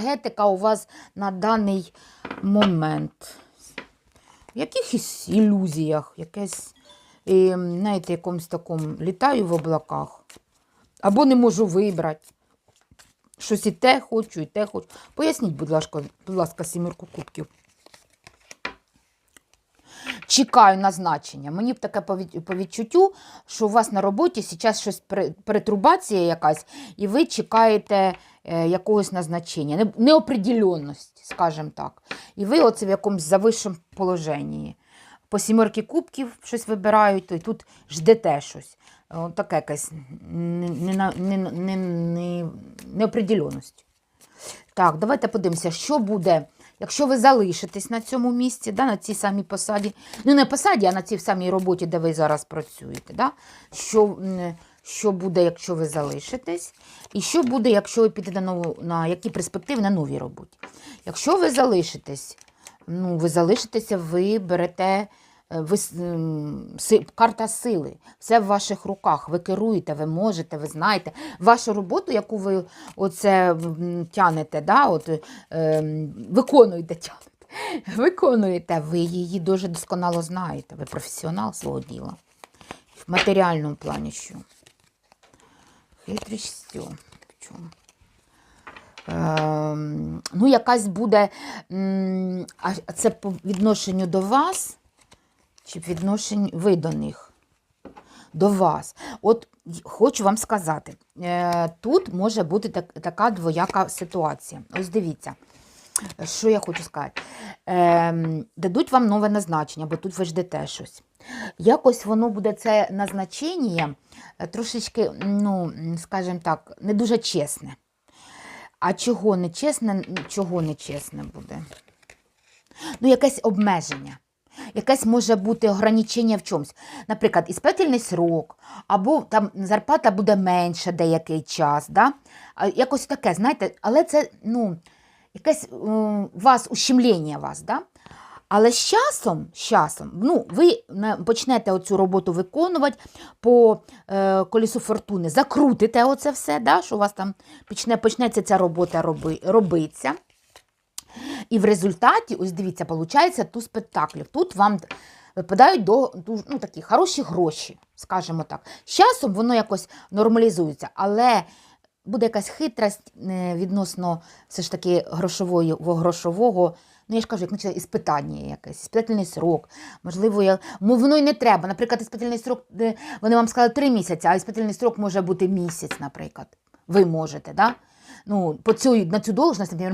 енергетика у вас на даний момент? В якихось ілюзіях, якесь, знаєте, якомусь такому літаю в облаках. Або не можу вибрати. Щось і те хочу, і те хочу. Поясніть, будь ласка, будь ласка, сімірку кубків. Чекаю назначення. Мені б таке по відчуттю, що у вас на роботі зараз щось пере- перетрубація якась, і ви чекаєте якогось назначення, не- неопределенності, скажімо так. І ви оце в якомусь завищому положенні. По сімерки кубків щось вибирають, то й тут ждете щось. О, таке якась не- не- не- не- не- Так, давайте подивимося, що буде, якщо ви залишитесь на цьому місці, да, на цій самій посаді. Ну, не посаді, а на цій самій роботі, де ви зараз працюєте. Да? Що, що буде, якщо ви залишитесь, і що буде, якщо ви підете на, нову, на які перспективи на новій роботі. Якщо ви залишитесь, ну, ви залишитеся, ви берете. е, Ви, си- карта сили, все в ваших руках. Ви керуєте, ви можете, ви знаєте. Вашу роботу, яку ви оце тянете, да, от, е, виконуєте, тянете, виконуєте, ви її дуже досконало знаєте. Ви професіонал свого діла. В матеріальному плані що? Хитрість в чому? Ну, якась буде, а це по відношенню до вас, чи по відношенню ви до них? До вас. От хочу вам сказати, е, тут може бути так, така двояка ситуація. Ось дивіться, що я хочу сказати. Ем, дадуть вам нове назначення, бо тут ви ждете щось. Якось воно буде це назначення е, трошечки, ну, скажімо так, не дуже чесне. А чого не чесне, чого не чесне буде? Ну, якесь обмеження. Якесь може бути ограничення в чомусь. Наприклад, іспитальний срок, або там зарплата буде менша деякий час. Да? Якось таке, знаєте, але це ну, якесь е, вас ущемлення вас. Да? Але з часом, з часом ну, ви почнете оцю роботу виконувати по е, колісу фортуни, закрутите оце все, да, що у вас там почне, почнеться ця робота роби, робиться. І в результаті, ось дивіться, виходить ту спектаклів. Тут вам випадають до, ну, такі хороші гроші, скажімо так. З часом воно якось нормалізується, але буде якась хитрость е, відносно все ж таки грошової, грошового. Ну, я ж кажу, як наче іспитання якесь, іспитальний срок. Можливо, я... воно й не треба. Наприклад, іспитальний срок, вони вам сказали три місяці, а іспитальний срок може бути місяць, наприклад. Ви можете, да? ну, по цю, на цю должність, наприклад,